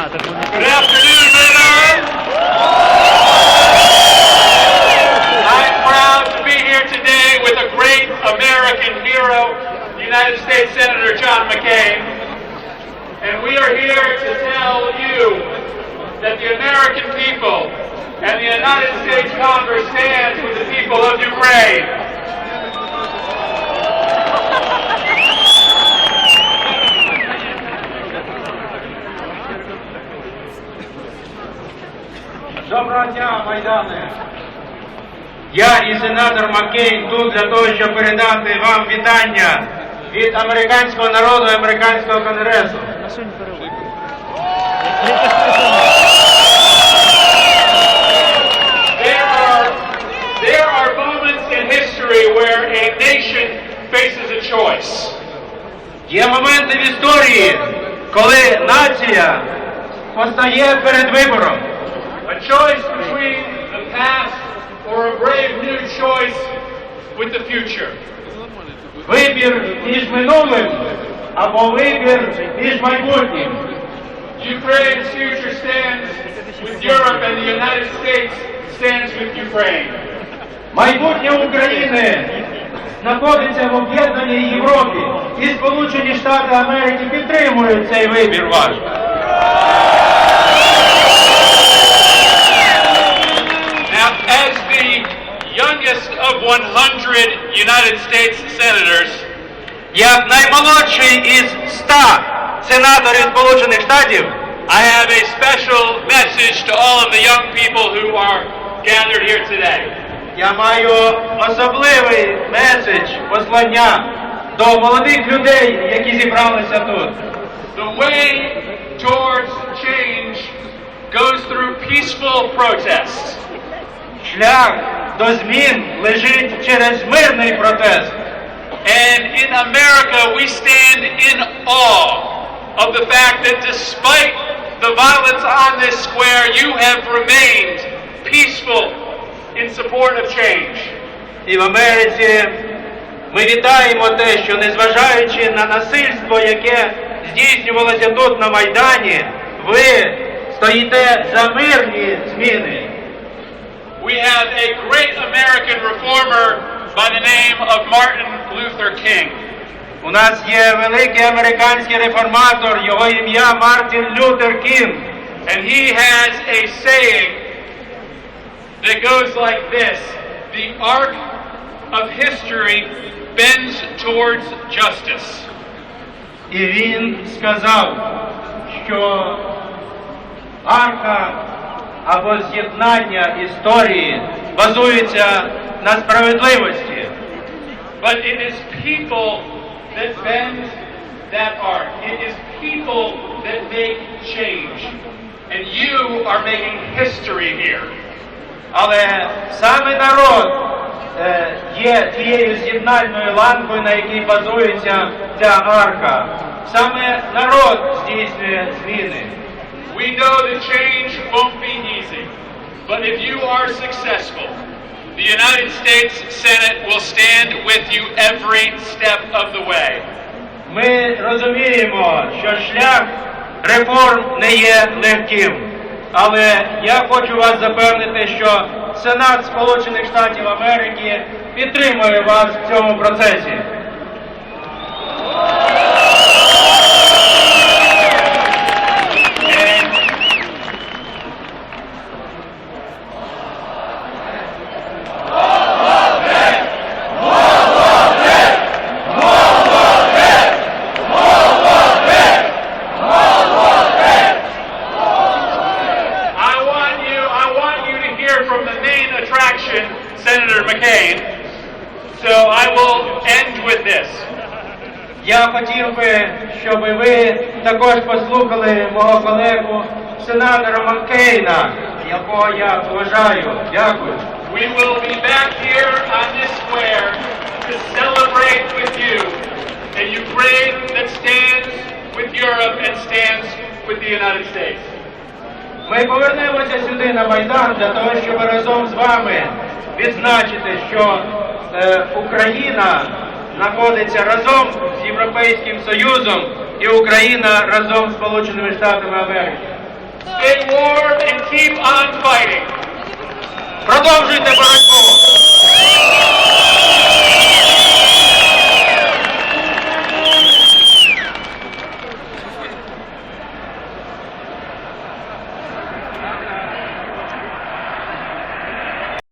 Good afternoon, Ritter. I'm proud to be here today with a great American hero, United States Senator John McCain. And we are here to tell you that the American people and the United States Congress stands with the people of Ukraine. Доброго Майдане! Я і сенатор Маккейн тут для того, щоб передати вам вітання від американського народу і американського конгресу. There are moments in history where a nation faces a choice. Є моменти в історії, коли нація постає перед вибором. A choice between the past or a brave new choice with the future. Вибір між минулим або вибір між майбутнім. Ukraine's future stands with Europe and the United States stands with Ukraine. Майбутнє України знаходиться в об'єднаній Європі і Сполучені Штати Америки підтримують цей вибір ваш. 100 United States senators, Як наймолодший із ста сенаторів Сполучених Штатів, I have a special message to all of the young people who are gathered here today. я маю особливий меседж, послання до молодих людей, які зібралися тут. The way towards change goes through peaceful protests. Шлях до змін лежить через мирний протест. And in America, we stand in awe of the fact that despite the violence on this square, you have remained peaceful in support of change. І в Америці ми вітаємо те, що незважаючи на насильство, яке здійснювалося тут на Майдані, ви стоїте за мирні зміни. We have a great American reformer by the name of Martin Luther King. У нас є великий американський реформатор, його ім'я Мартін Лютер Кінг. And he has a saying that goes like this The arc of history bends towards justice. І він сказав, що арка або з'єднання історії базується на справедливості. But it is people that bend that arc. It is people that make change. And you are making history here. Але саме народ е, є тією з'єднальною ланкою, на якій базується ця арка. Саме народ здійснює зміни. We know that change won't be easy. But if you are successful, the United States Senate will stand with you every step of the way. Ми розуміємо, що шлях реформ не є легким. Але я хочу вас запевнити, що Сенат Сполучених Штатів Америки підтримує вас в цьому процесі. attraction, Senator McCain. So I will end with this. Я хотів би, щоб ви також послухали мого колегу сенатора Маккейна, якого я поважаю. Дякую. We will be back here on this square to celebrate with you a Ukraine that stands with Europe and stands with the United States. Ми повернемося сюди на Майдан для того, щоб разом з вами відзначити, що е, Україна знаходиться разом з Європейським Союзом і Україна разом з Сполученими Штатами Америки. stay warm, and keep on fighting. Продовжуйте боротьбу.